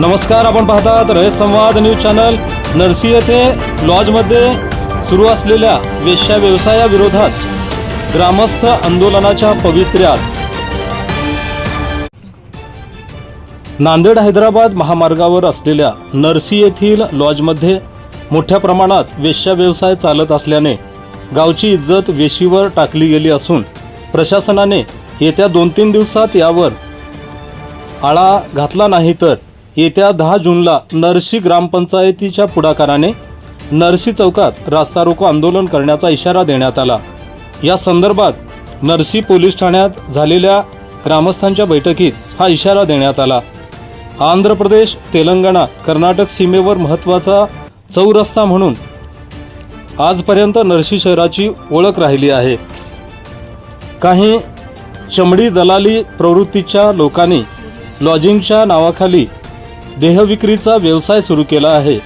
नमस्कार आपण पाहतात रयत संवाद न्यूज चॅनल. नरसी येथे लॉजमध्ये सुरू असलेल्या वेश्या व्यवसायाविरोधात ग्रामस्थ आंदोलनाच्या पवित्र्यात. नांदेड हैदराबाद महामार्गावर असलेल्या नरसी येथील लॉजमध्ये मोठ्या प्रमाणात वेश्या व्यवसाय चालत असल्याने गावची इज्जत वेशीवर टाकली गेली असून प्रशासनाने येत्या दोन तीन दिवसात यावर आळा घातला नाही तर येत्या दहा जूनला नरसी ग्रामपंचायतीच्या पुढाकाराने नरशी चौकात रास्ता रोको आंदोलन करण्याचा इशारा देण्यात आला. या संदर्भात नरसी पोलीस ठाण्यात झालेल्या ग्रामस्थांच्या बैठकीत हा इशारा देण्यात आला. आंध्र प्रदेश तेलंगणा कर्नाटक सीमेवर महत्त्वाचा चौरस्ता म्हणून आजपर्यंत नरसी शहराची ओळख राहिली आहे. काही चमडी दलाली प्रवृत्तीच्या लोकांनी लॉजिंगच्या नावाखाली देहविक्रीचा व्यवसाय सुरू केला आहे.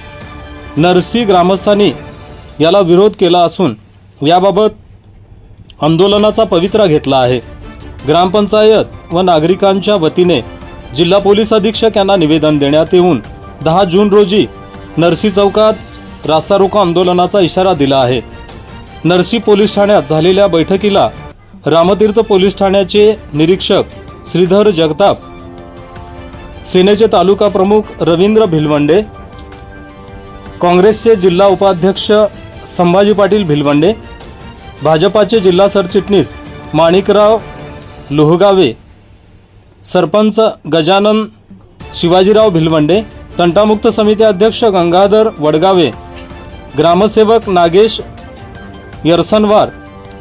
नरसी ग्रामस्थांनी याला विरोध केला असून याबाबत आंदोलनाचा पवित्रा घेतला आहे. ग्रामपंचायत व नागरिकांच्या वतीने जिल्हा पोलीस अधीक्षक यांना निवेदन देण्यात येऊन दहा जून रोजी नरसी चौकात रास्ता रोको आंदोलनाचा इशारा दिला आहे. नरसी पोलीस ठाण्यात झालेल्या बैठकीला रामतीर्थ पोलीस ठाण्याचे निरीक्षक श्रीधर जगताप सेनेचे तालुका प्रमुख रवींद्र भिलवंडे काँग्रेसचे जिल्हा उपाध्यक्ष संभाजी पाटील भिलवंडे भाजपाचे जिल्हा सरचिटणीस माणिकराव लोहगावे सरपंच गजानन शिवाजीराव भिलवंडे तंटामुक्त समिती अध्यक्ष गंगाधर वडगावे ग्रामसेवक नागेश यरसनवार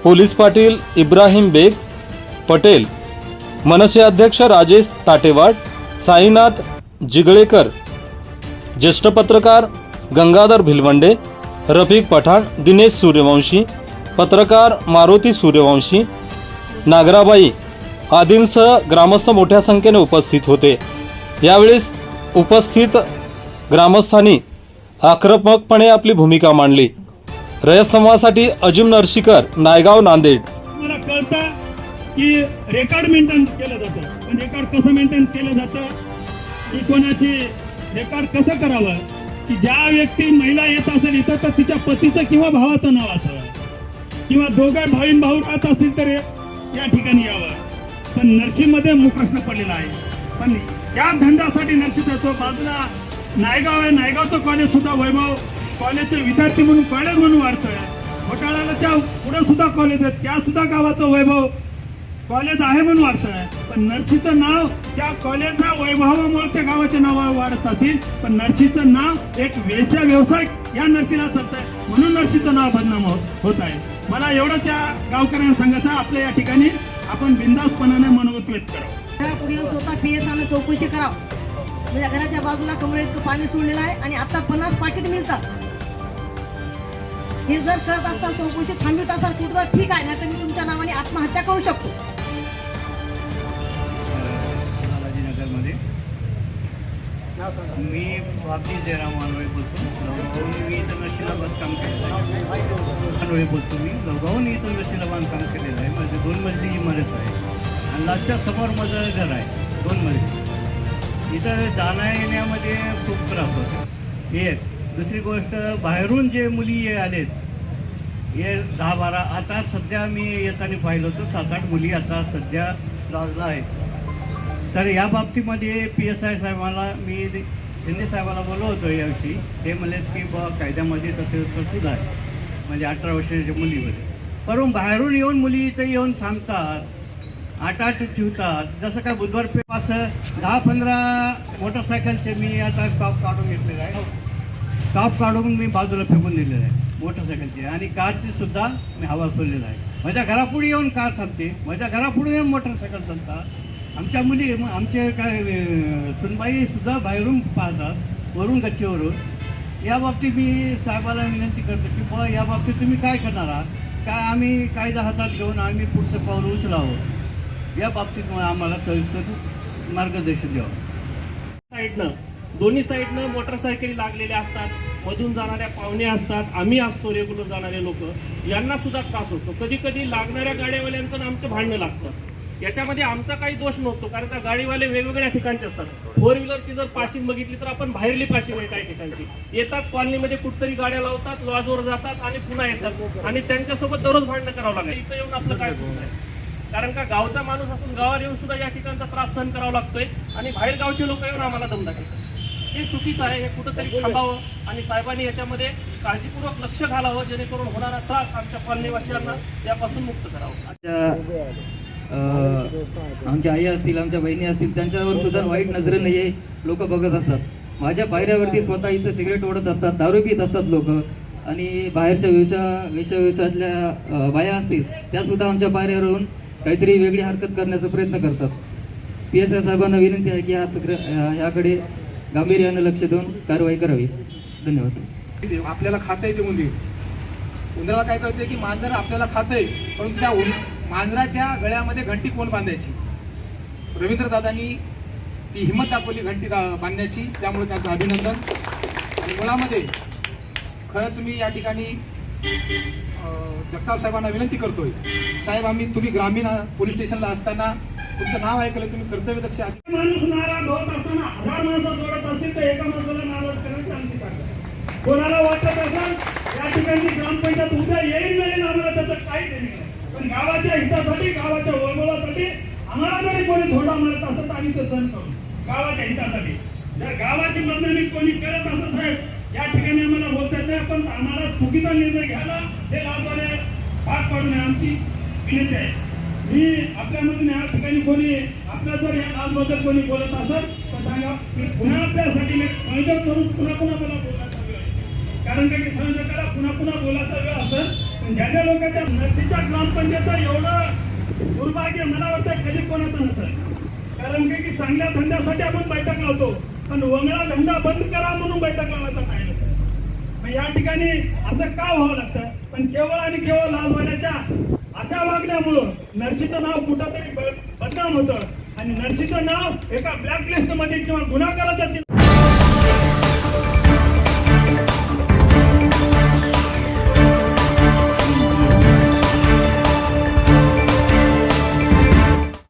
पोलीस पाटील इब्राहिम बेग पटेल मनसे अध्यक्ष राजेश ताटेवाड साईनाथ जिगळेकर ज्येष्ठ पत्रकार गंगाधर भिलवंडे रफिक पठाण दिनेश सूर्यवंशी पत्रकार मारुती सूर्यवंशी नागराबाई आदींसह ग्रामस्थ मोठ्या संख्येने उपस्थित होते. यावेळेस उपस्थित ग्रामस्थांनी आक्रमकपणे आपली भूमिका मांडली. रयत समूहासाठी अजिम नरशीकर नायगाव नांदेड. मला कळतं की रेकॉर्ड मेंटेन केलं जातं. पण रेकॉर्ड कसं मेंटेन केलं जातं? की कोणाची रेकॉर्ड कसं करावं? की ज्या व्यक्ती महिला येत असेल इथं तर तिच्या पतीचं किंवा भावाचं नाव असावं. किंवा दोघे बहीण भाऊ राहत असतील तर या ठिकाणी यावं. पण नर्शीमध्ये प्रश्न पडलेला आहे. पण या धंद्यासाठी नर्शी येतो. बाजूला नायगाव आहे. नायगावचं कॉलेज सुद्धा वैभव कॉलेजचे विद्यार्थी म्हणून कॉलेज म्हणून वाढतोय. घोटाळ्याच्या पुढे सुद्धा कॉलेज आहेत. त्या सुद्धा गावाचं वैभव कॉलेज आहे म्हणून वाढतंय पण नर्सीचं नाव त्या कॉलेजच्या वैभवामुळे त्या गावाचे नाव वाढत असतील पण नर्सीचं नाव एक वेश्या व्यवसाय या नर्सीला आहे म्हणून नर्सीचं नाव बदनाम हो- होत आहे. मला एवढं त्या गावकऱ्यांना सांगायचं आपल्या या ठिकाणी आपण बिंदासपणाने मनोगत व्यक्त करावं. स्वतः पी एस आनं चौकशी करावं. म्हणजे घराच्या बाजूला कमरे इतकं पाणी सोडलेलं आहे आणि आता पन्नास पाकिट मिळतात. हे जर करत असताल चौकशी थांबवत असाल कुठं ठीक आहे नाही तर मी तुमच्या नावाने आत्महत्या करू शकतो. मी बाबजी जयराम मानवे बोलतो. लवगावून मी इथं नशिला बांधकाम केलेलं आहे. मानवे बोलतो मी. लवगावून इथं नशिला बांधकाम केलेलं आहे. म्हणजे दोन मजली इमारत आहे. आणि लास्टच्या समोर माझं घर आहे. दोन मजली. इथं जाण्या येण्यामध्ये खूप त्रास होतो. एक दुसरी गोष्ट बाहेरून जे मुली आलेत हे दहा बारा आता सध्या मी येताना पाहिलं होतं सात आठ मुली आता सध्या लागला आहेत तर या बाबतीमध्ये पी एस आय साहेबाला मी शिंदे साहेबाला बोललो होतो याविषयी. ते म्हणले की बा कायद्यामध्ये तसे तरतूद आहे. म्हणजे अठरा वर्षाच्या मुलीमध्ये परंतु बाहेरून येऊन मुली इथं येऊन थांबतात आठ आठ ठेवतात. जसं काय बुधवार पे असं दहा पंधरा मोटरसायकलचे मी आता टॉप काढून घेतलेलं आहे. टॉप काढून मी बाजूला फेकून दिलेलं आहे मोटरसायकलची. आणि कारची सुद्धा मी हवा सोडलेला आहे. माझ्या घरापुढे येऊन कार थांबते. माझ्या घरापुढे येऊन मोटरसायकल थांबतात. आमच्या मुली आमचे काय सुनबाई सुद्धा बाहेरून पाहतात वरून गच्चीवरून. या बाबतीत मी साहेबाला विनंती करतो की बुवा या बाबतीत तुम्ही काय करणार आहात? काय आम्ही कायदा हातात घेऊन आम्ही पुढचं पाऊल उचलावं? या बाबतीत आम्हाला सविस्तर मार्गदर्शन द्यावं. साईडनं दोन्ही साईडनं मोटरसायकली लागलेल्या असतात मधून जाणाऱ्या पाहुणे असतात आम्ही असतो रेग्युलर जाणारे लोक यांना सुद्धा त्रास होतो. कधी कधी लागणाऱ्या गाड्यावाल्यांचं आमचं भांडणं लागतं. याच्यामध्ये आमचा काही दोष नव्हतो कारण का गाडीवाले वेगवेगळ्या ठिकाणचे असतात. फोर व्हीलरची जर पासिंग बघितली तर आपण बाहेरली पासिंग आहे काही ठिकाणची. येतात कॉलनीमध्ये कुठतरी गाड्या लावतात लॉजवर जातात आणि पुन्हा येतात. आणि त्यांच्यासोबत दररोज भांडणं करावं लागेल इथं येऊन आपलं काय आहे? कारण का गावचा माणूस असून गावात येऊन सुद्धा या ठिकाणचा त्रास सहन करावा लागतोय आणि बाहेर गावचे लोक येऊन आम्हाला दमदा घेतात हे चुकीचं आहे हे कुठंतरी थांबावं आणि साहेबांनी याच्यामध्ये काळजीपूर्वक लक्ष घालावं जेणेकरून होणारा त्रास आमच्या कॉलनीवासियांना यापासून मुक्त करावं. आमच्या आई असतील आमच्या बहिणी असतील त्यांच्यावर सुद्धा वाईट नजरेने हे लोक बघत असतात. माझ्या पायऱ्यावरती स्वतः इथं सिगरेट ओढत असतात दारू पित असतात लोक. आणि बाहेरच्या व्यवसाय वेशव्यवसायातल्या बाया असतील त्या सुद्धा आमच्या पायऱ्यावर येऊन काहीतरी वेगळी हरकत करण्याचा प्रयत्न करतात. पी एस आय साहेबांना विनंती आहे की ह्या ह्याकडे गांभीर्यानं लक्ष देऊन कारवाई करावी. धन्यवाद. आपल्याला खाता येते उंदीर उंदराला काय कळते की मांजर आपल्याला खाते परंतु त्या मांजराच्या गळ्यामध्ये घंटी कोण बांधायची. रवींद्रदादांनी ती हिंमत दाखवली घंटी दा- बांधण्याची त्यामुळे त्यांचं अभिनंदन. आणि मुळामध्ये खरंच मी या ठिकाणी जगताप साहेबांना विनंती करतोय. साहेब आम्ही तुम्ही ग्रामीण पोलीस स्टेशनला असताना तुमचं नाव ऐकलं तुम्ही कर्तव्यदक्ष अधिकारी माणूस नाराज होत असताना हजार माणसं जोडत असतील तर एका माणसाला नाराज करण्याची आमची ताकद कोणाला वाटत असेल या ठिकाणी ग्रामपंचायत उद्या येईल नाही आम्हाला त्याचं काही नाही. पण गावाच्या हितासाठी गावाच्या वळवळासाठी आम्हाला जरी कोणी थोडा मारत असत आम्ही ते सहन करू. गावाच्या हितासाठी. जर गावाची बदनामी कोणी करत असत साहेब या ठिकाणी आम्हाला बोलता येत नाही पण आम्हाला चुकीचा निर्णय घ्यायला हे लाभवाने भाग पाडू नये आमची विनंती आहे. मी आपल्यामधून या ठिकाणी कोणी आपल्या जर या लालबद्दल कोणी बोलत असेल तर सांगा मी पुन्हा आपल्यासाठी मी संयोजक करून पुन्हा पुन्हा मला बोलायचा वेळ आहे. कारण का की संयोजकाला पुन्हा पुन्हा बोलायचा वेळ असेल ज्या ज्या लोकांच्या नर्सीच्या ग्रामपंचायत एवढं दुर्भाग्य मला वाटतं कधी कोणाचं नसेल. कारण की चांगल्या धंद्यासाठी आपण बैठक लावतो पण वंगळा धंदा बंद करा म्हणून बैठक लावायचा नाही. मग या ठिकाणी असं का व्हावं लागतं? पण केवळ आणि केवळ लालवाल्याच्या अशा वागण्यामुळं नर्सीचं नाव कुठंतरी तरी बदनाम होतं. आणि नर्सीचं नाव एका ब्लॅकलिस्टमध्ये किंवा गुन्हागाराच्या चिन्ह